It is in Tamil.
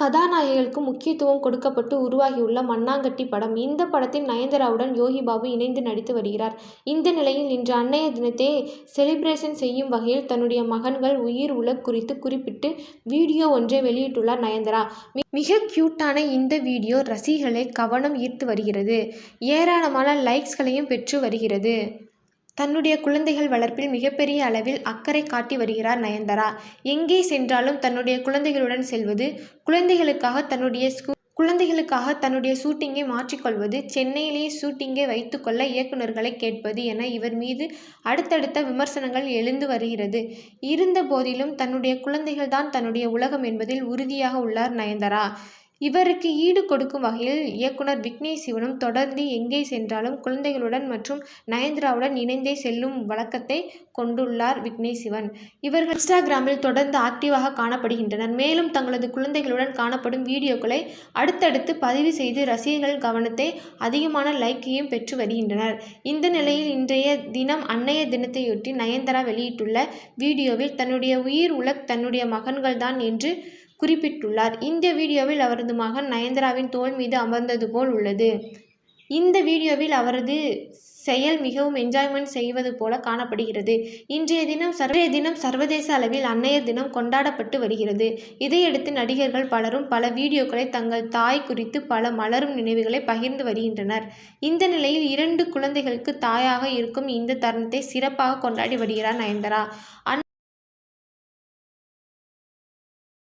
கதாநாயகிகளுக்கு முக்கியத்துவம் கொடுக்கப்பட்டு உருவாகியுள்ள மண்ணாங்கட்டி படம். இந்த படத்தில் நயன்தாராவுடன் யோகிபாபு இணைந்து நடித்து வருகிறார். இந்த நிலையில் இன்று அன்னையர் தினத்தை செலிப்ரேஷன் செய்யும் வகையில் தன்னுடைய மகன்கள் உயிர் உலக் குறித்து குறிப்பிட்டு வீடியோ ஒன்றை வெளியிட்டுள்ளார் நயன்தாரா. மிக கியூட்டான இந்த வீடியோ ரசிகர்களை கவனம் ஈர்த்து வருகிறது. ஏராளமான லைக்ஸ்களையும் பெற்று வருகிறது. தன்னுடைய குழந்தைகள் வளர்ப்பில் மிகப்பெரிய அளவில் அக்கறை காட்டி வருகிறார் நயன்தாரா. எங்கே சென்றாலும் தன்னுடைய குழந்தைகளுடன் செல்வது, குழந்தைகளுக்காக தன்னுடைய குழந்தைகளுக்காக தன்னுடைய ஷூட்டிங்கை மாற்றிக் கொள்வது, சென்னையிலேயே ஷூட்டிங்கை வைத்துக்கொள்ள இயக்குநர்களை கேட்பது என இவர் மீது அடுத்தடுத்த விமர்சனங்கள் எழுந்து வருகிறது. இருந்த போதிலும் தன்னுடைய குழந்தைகள் தான் தன்னுடைய உலகம் என்பதில் உறுதியாக உள்ளார் நயன்தாரா. இவருக்கு ஈடு கொடுக்கும் வகையில் இயக்குனர் விக்னேஷ் சிவனும் தொடர்ந்து எங்கே சென்றாலும் குழந்தைகளுடன் மற்றும் நயன்தாராவுடன் இணைந்தே செல்லும் வழக்கத்தை கொண்டுள்ளார் விக்னேஷ் சிவன். இவர்கள் இன்ஸ்டாகிராமில் தொடர்ந்து ஆக்டிவாக காணப்படுகின்றனர். மேலும் தங்களது குழந்தைகளுடன் காணப்படும் வீடியோக்களை அடுத்தடுத்து பதிவு செய்து ரசிகர்கள் கவனத்தை அதிகமான லைக்கையும் பெற்று வருகின்றனர். இந்த நிலையில் இன்றைய தினம் அன்னைய தினத்தையொட்டி நயன்தாரா வெளியிட்டுள்ள வீடியோவில் தன்னுடைய உயிர் உலக் தன்னுடைய மகன்கள் தான் என்று குறிப்பிட்டுள்ளார். இந்த வீடியோவில் அவரது மகன் நயன்தாராவின் தோல் மீது அமர்ந்தது போல் உள்ளது. இந்த வீடியோவில் அவரது செயல் மிகவும் என்ஜாய்மெண்ட் செய்வது போல காணப்படுகிறது. இன்றைய தினம் சர்வதேச அளவில் அன்னையர் தினம் கொண்டாடப்பட்டு வருகிறது. இதையடுத்து நடிகர்கள் பலரும் பல வீடியோக்களை தங்கள் தாய் குறித்து பல மலரும் நினைவுகளை பகிர்ந்து வருகின்றனர். இந்த நிலையில் இரண்டு குழந்தைகளுக்கு தாயாக இருக்கும் இந்த தருணத்தை சிறப்பாக கொண்டாடி வருகிறார் நயன்தாரா.